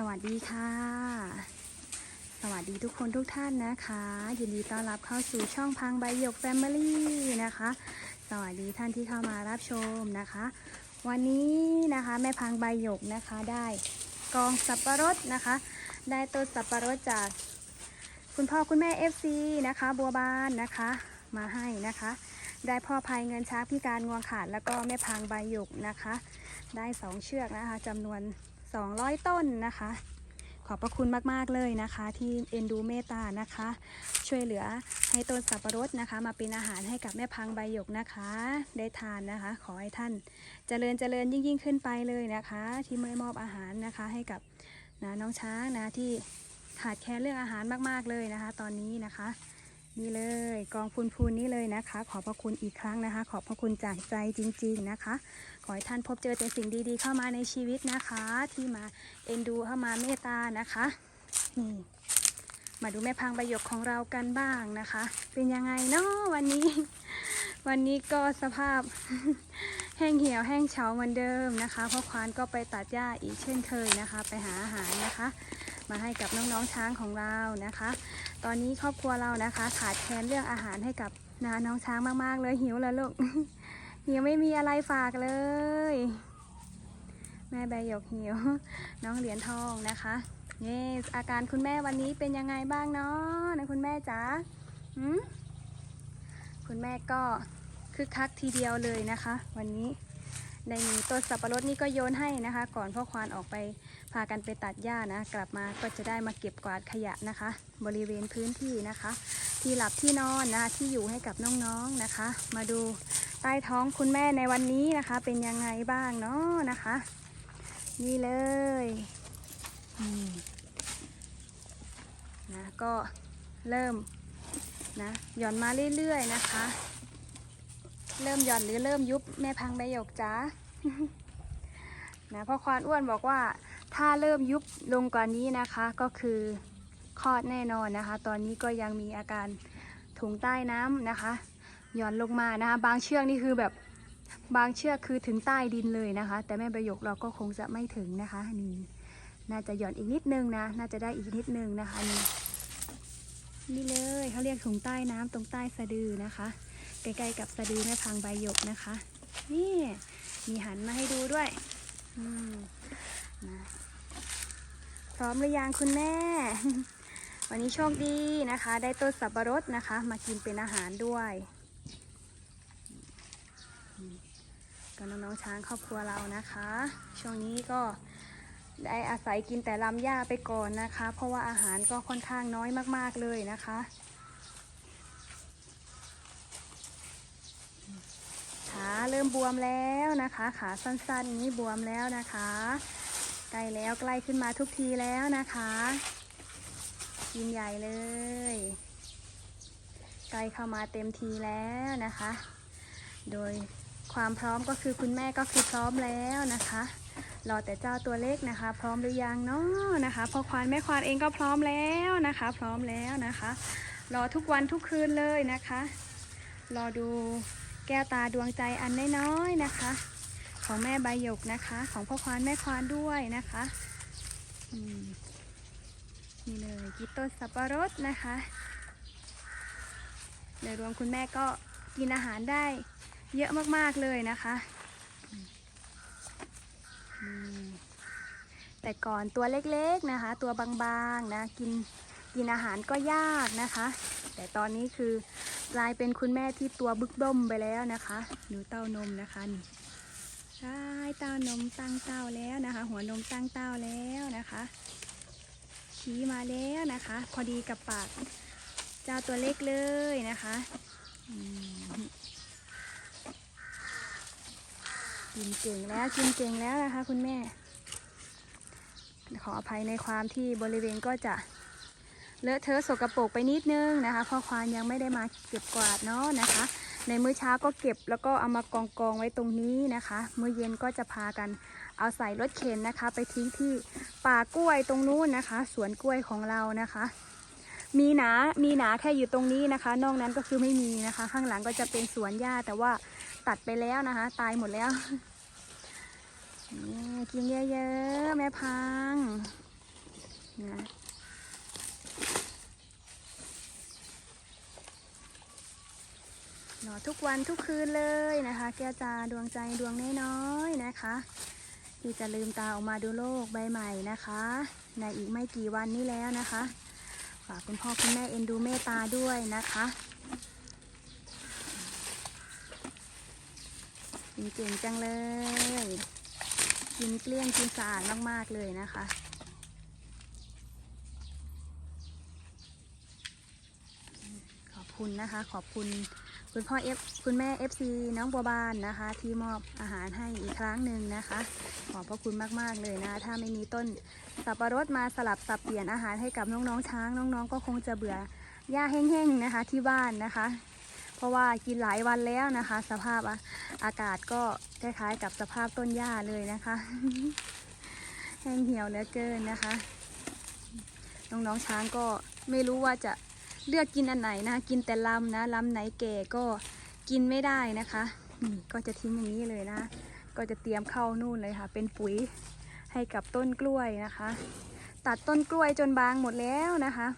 สวัสดีค่ะ สวัสดีทุกคนทุกท่านนะคะ ยินดีต้อนรับเข้าสู่ช่องพังใบหยกแฟมิลี่นะคะ สวัสดีท่านที่เข้ามารับชมนะคะ วันนี้นะคะแม่พังใบหยกนะคะได้กองสับปะรดนะคะ ได้ต้นสับปะรดจากคุณพ่อคุณแม่ FC นะคะ บัวบานนะคะมาให้นะคะ ได้พ่อภัยเงินช้างพิการงวงขาดแล้วก็แม่พังใบหยกนะคะ ได้สองเชือกนะคะจำนวน 200 ต้นนะคะ ขอบพระคุณมาก ๆ เลยนะคะ ที่เอ็นดูเมตานะคะ ช่วยเหลือให้ต้นสับปะรดนะคะ มาเป็นอาหารให้กับแม่พังใบหยกนะคะ ได้ทานนะคะ ขอให้ท่านเจริญเจริญยิ่งยิ่งขึ้นไปเลยนะคะ ที่ไม่มอบอาหารนะคะให้กับนะน้องช้างนะที่ขาดแคลนเรื่องอาหารมาก ๆ เลยนะคะ ตอนนี้นะคะ นี่เลยกองพูนพูนๆนี่เลยนะคะ ขอบพระคุณอีกครั้งนะคะ ขอบพระคุณจากใจจริง ๆนะคะ ขอให้ท่านพบเจอแต่สิ่งดีๆ เข้ามาในชีวิตนะคะ ที่มาเอ็นดูเข้ามาเมตตานะคะนี่มาดูแม่พังใบหยกของเรากันบ้างนะคะ เป็นยังไงเนาะวันนี้ วันนี้ก็สภาพแห้งเหี่ยวแห้งเฉาเหมือนเดิมนะคะเพราะควานก็ไปตัดหญ้าอีกเช่นเคยนะคะ ไปหาอาหารนะคะ มาให้กับน้องๆช้างของเรานะคะ ตอนนี้ครอบครัวเรานะคะ ขาดแคลนเรื่องอาหารให้กับนาน้องช้างมากๆเลยหิวแล้วลูกหิวไม่มีอะไรฝากเลย แม่ใบหยกหิว น้องเหรียญทองนะคะนี่อาการคุณแม่วันนี้เป็นยังไงบ้างเนาะนะคุณแม่จ๋าคุณแม่ก็คึกคักทีเดียวเลยนะคะ วันนี้ ในมีต้นสับปะรดนี่ก็โยนให้นะคะ ก่อนพ่อควานออกไปพากันไปตัดหญ้านะ กลับมาก็จะได้มาเก็บกวาดขยะนะคะ บริเวณพื้นที่นะคะ ที่หลับที่นอนนะคะที่อยู่ให้กับน้องๆนะคะ มาดูใต้ท้องคุณแม่ในวันนี้นะคะ เป็นยังไงบ้างเนาะนะคะ นี่เลยนะก็เริ่มนะหย่อนมาเรื่อยๆนะคะ เริ่มหย่อนหรือเริ่มยุบแม่พังใบหยกจ้านะพ่อควานอ้วนบอกว่า ถ้าเริ่มยุบลงกว่านี้นะคะก็คือคลอดแน่นอนนะคะ ตอนนี้ก็ยังมีอาการถุงใต้น้ำนะคะหย่อนลงมานะคะ บางเชือกนี่คือแบบบางเชือกคือถึงใต้ดินเลยนะคะ แต่แม่ประโยคเราก็คงจะไม่ถึงนะคะนี่น่าจะหย่อนอีกนิดนึงนะ น่าจะได้อีกนิดนึงนะคะนี่นี่เลยเขาเรียกถุงใต้น้ำตรงใต้สะดือนะคะ ใกล้ๆกับสะดือแม่พังใบหยกนะคะ นี่มีหันมาให้ดูด้วยนะพร้อมหรือยังคุณแม่ วันนี้โชคดีนะคะ ได้ต้นสับปะรดนะคะ มากินเป็นอาหารด้วยอืมก็น้องๆช้างครอบครัวเรานะคะ ช่วงนี้ก็ได้อาศัยกินแต่ลำหญ้าไปก่อนนะคะ เพราะว่าอาหารก็ค่อนข้างน้อยมากๆเลยนะคะขาเริ่ม บวมแล้วนะคะ ขาสั้นๆนี้บวมแล้วนะคะใกล้แล้วใกล้ขึ้นมาทุกทีแล้วนะคะ กินใหญ่เลยใกล้เข้ามาเต็มทีแล้วนะคะ โดยความพร้อมก็คือคุณแม่ก็คือพร้อมแล้วนะคะรอแต่เจ้าตัวเล็กนะคะ พร้อมหรือยังเนาะนะคะพอควานแม่ควานเองก็พร้อมแล้วนะคะ พร้อมแล้วนะคะ รอทุกวันทุกคืนเลยนะคะ รอดู แก้วตาดวงใจอันน้อยๆนะคะ ของแม่ใบหยกนะคะ ของพ่อควานแม่ควานด้วยนะคะนี่เลยกินต้นสับปะรดนะคะโดยรวมคุณแม่ก็กินอาหารได้เยอะมากๆเลยนะคะแต่ก่อนตัวเล็กๆนะคะ ตัวบางๆนะกินกินอาหารก็ยากนะคะ แต่ตอนนี้คือ กลายเป็นคุณแม่ที่ตัวบึกบ้มไปแล้วนะคะดูเต้านมนะคะนี่ใช่เต้านมตั้งเต้าแล้วนะคะ หัวนมตั้งเต้าแล้วนะคะ ชี้มาแล้วนะคะ พอดีกับปากเจ้าตัวเล็กเลยนะคะกินเก่งแล้วกินเก่งแล้วนะคะ คุณแม่ ขออภัยในความที่บริเวณก็จะ เลอะเทอะสกปรกไปนิดนึงนะคะพราะควานยังไม่ได้มาเก็บกวาดเนาะนะคะ ในมื้อเช้าก็เก็บแล้วก็เอามากองกองๆไว้ตรงนี้นะคะ มื้อเย็นก็จะพากันเอาใส่รถเข็นนะคะ ไปทิ้งที่ป่ากล้วยตรงนู้นนะคะ สวนกล้วยของเรานะคะ มีหนา มีหนาแค่อยู่ตรงนี้นะคะ นอกนั้นก็คือไม่มีนะคะ ข้างหลังก็จะเป็นสวนหญ้าแต่ว่าตัดไปแล้วนะคะ ตายหมดแล้วกินเยอะๆแม่พัง นะ รอทุกวันทุกคืนเลยนะคะ แก้วตาดวงใจดวงน้อยๆนะคะ ที่จะลืมตาออกมาดูโลกใบใหม่นะคะ ในอีกไม่กี่วันนี้แล้วนะคะฝากคุณพ่อคุณแม่เอ็นดูเมตตาด้วยนะคะกินเก่งจังเลย กินเกลี้ยงกินสะอาดมากๆเลยนะคะขอบคุณนะคะขอบคุณ คุณพ่อเอฟคุณแม่เอฟซีน้องบัวบานนะคะ ที่มอบอาหารให้อีกครั้งหนึ่งนะคะ ขอบพระคุณมากๆเลยนะ ถ้าไม่มีต้นสับปะรดมาสลับสับเปลี่ยนอาหารให้กับน้องๆช้างน้องๆ ก็คงจะเบื่อหญ้าแห้งๆนะคะ ที่บ้านนะคะ เพราะว่ากินหลายวันแล้วนะคะ สภาพอะอากาศก็คล้ายๆกับสภาพต้นหญ้าเลยนะคะ แห้งเหี่ยวเหลือเกินนะคะ น้องๆช้างก็ไม่รู้ว่าจะ เลือกกินอันไหนนะกินแต่ลำนะลำไหนแก่ก็กินไม่ได้นะคะนี่ก็จะทิ้งอย่างนี้เลยนะ ก็จะเตรียมเข้านู่นเลยค่ะ เป็นปุ๋ยให้กับต้นกล้วยนะคะ ตัดต้นกล้วยจนบางหมดแล้วนะคะ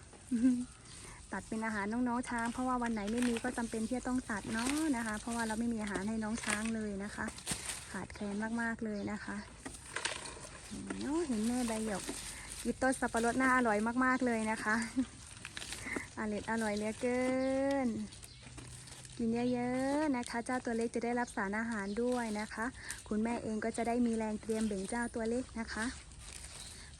ตัดเป็นอาหารน้องๆช้าง เพราะว่าวันไหนไม่มีก็จำเป็นที่จะต้องตัดเนาะนะคะ เพราะว่าเราไม่มีอาหารให้น้องช้างเลยนะคะ ขาดแคลนมากๆเลยนะคะเนาะเห็นแม่ใบหยกกินต้นสับปะรดน่าอร่อยมากๆเลยนะคะ อร่อยอร่อยเหลือเกิน กินเยอะๆนะคะ เจ้าตัวเล็กจะได้รับสารอาหารด้วยนะคะ คุณแม่เองก็จะได้มีแรงเตรียมเบ่งเจ้าตัวเล็กนะคะ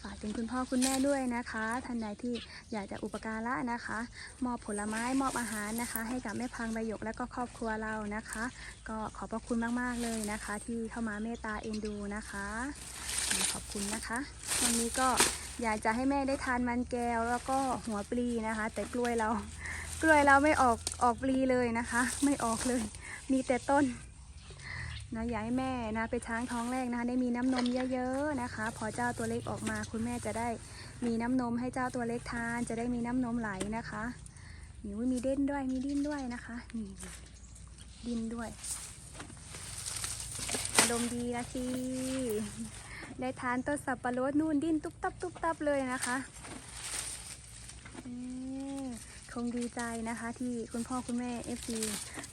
ฝากถึงคุณพ่อคุณแม่ด้วยนะคะท่านใดที่อยากจะอุปการะนะคะ มอบผลไม้มอบอาหารนะคะ ให้กับแม่พังใบหยกและก็ครอบครัวเรานะคะ ก็ขอบพระคุณมากๆเลยนะคะ ที่เข้ามาเมตตาเอ็นดูนะคะ ขอบคุณนะคะ วันนี้ก็ อยากจะให้แม่ได้ทานมันแก้วแล้วก็หัวปลีนะคะ แต่กล้วยเรา กล้วยเราไม่ออกออกปลีเลยนะคะ ไม่ออกเลย มีแต่ต้นนะอยากให้แม่นะเป็นช้างท้องแรกนะคะ ได้มีน้ำนมเยอะๆนะคะ พอเจ้าตัวเล็กออกมา คุณแม่จะได้มีน้ำนมให้เจ้าตัวเล็กทาน จะได้มีน้ำนมไหลนะคะนี่มีเด่นด้วยมีดิ้นด้วยนะคะนี่ดิ้นด้วยอารมณ์ดีละสิ ได้ทานต้นสับปะรดนู่นดิ้นตุ๊บตับตุ๊บตับเลยนะคะคงดีใจนะคะ ที่คุณพ่อคุณแม่เอฟซี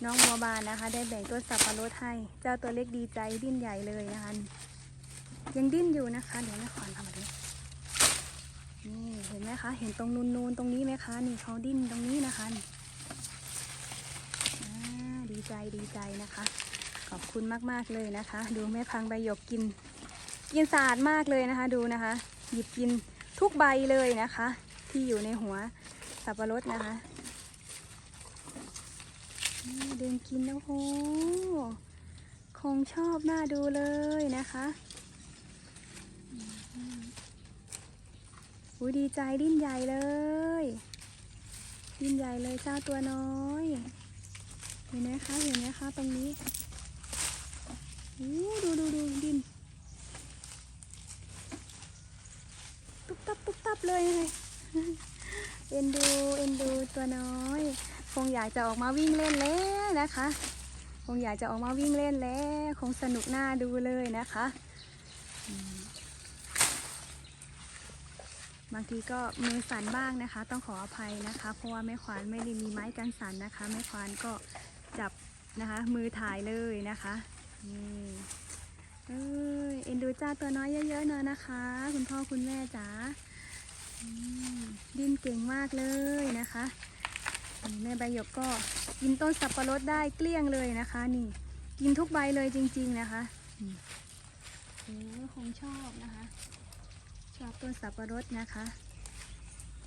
น้องบัวบานนะคะ ได้แบ่งต้นสับปะรดให้ เจ้าตัวเล็กดีใจดิ้นใหญ่เลยนะคะ ยังดิ้นอยู่นะคะ เดี๋ยวแม่ขอนทำแบบนี้นี่เห็นไหมคะ เห็นตรงนูนนูนตรงนี้ไหมคะ นี่เขาดิ้นตรงนี้นะคะดีใจดีใจนะคะ ขอบคุณมากๆเลยนะคะ ดูแม่พังใบหยกกิน กินสะอาดมากเลยนะคะดูนะคะ หยิบกินทุกใบเลยนะคะ ที่อยู่ในหัวสับปะรดนะคะเดินกินนะโอ้โหคงชอบน่าดูเลยนะคะอุ้ยดีใจดิ้นใหญ่เลย ดิ้นใหญ่เลยเจ้าตัวน้อยเห็นไหมคะเห็นไหมคะตรงนี้อู้ดูดูดูดิ้น ตุ๊ บเลยเลยเอ็นดูเอ็นดูตัวน้อย คงอยากจะออกมาวิ่งเล่นแล้วนะคะ คงอยากจะออกมาวิ่งเล่นแล้ว คงสนุกหน่าดูเลยนะคะ บางทีก็มือสั่นบ้างนะคะ ต้องขออภัยนะคะ เพราะว่าแม่ขวานไม่ได้มีไม้กันสั่นนะคะแม่ขวานก็จับนะคะมือถ่ายเลยนะคะนี่เอ็นดูจ้าตัวน้อยเยอะๆเนอะนะคะ คุณพ่อคุณแม่จ๋า ดิ้นเก่งมากเลยนะคะนี่แม่ใบหยกก็กินต้นสับปะรดได้เกลี้ยงเลยนะคะ นี่ กินทุกใบเลยจริง ๆนะคะอืมโอ้คงชอบนะคะ ชอบต้นสับปะรดนะคะ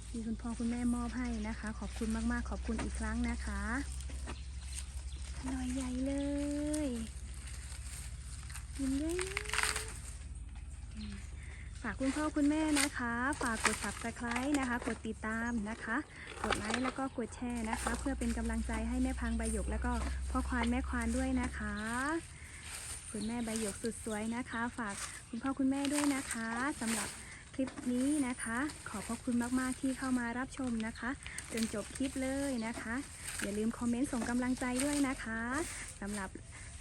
ที่คุณพ่อคุณแม่มอบให้นะคะ ขอบคุณมากๆ ขอบคุณอีกครั้งนะคะอร่อยใหญ่เลย กินด้วยนะอืมฝาก คุณพ่อคุณแม่นะคะ ฝากกด subscribe นะคะ กดติดตามนะคะ กดไลค์แล้วก็กดแชร์นะคะ เพื่อเป็นกำลังใจให้แม่พังใบหยกแล้วก็พ่อควานแม่ควานด้วยนะคะ คุณแม่ใบหยกสุดสวยนะคะ ฝากคุณพ่อคุณแม่ด้วยนะคะสำหรับคลิปนี้นะคะ ขอบพระคุณมากๆที่เข้ามารับชมนะคะ จนจบคลิปเลยนะคะ อย่าลืมคอมเมนต์ส่งกำลังใจด้วยนะคะสำหรับ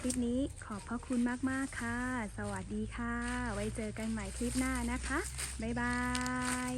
คลิปนี้ขอบพระคุณมาก ๆ ค่ะ สวัสดีค่ะ ไว้เจอกันใหม่คลิปหน้านะคะ บ๊ายบาย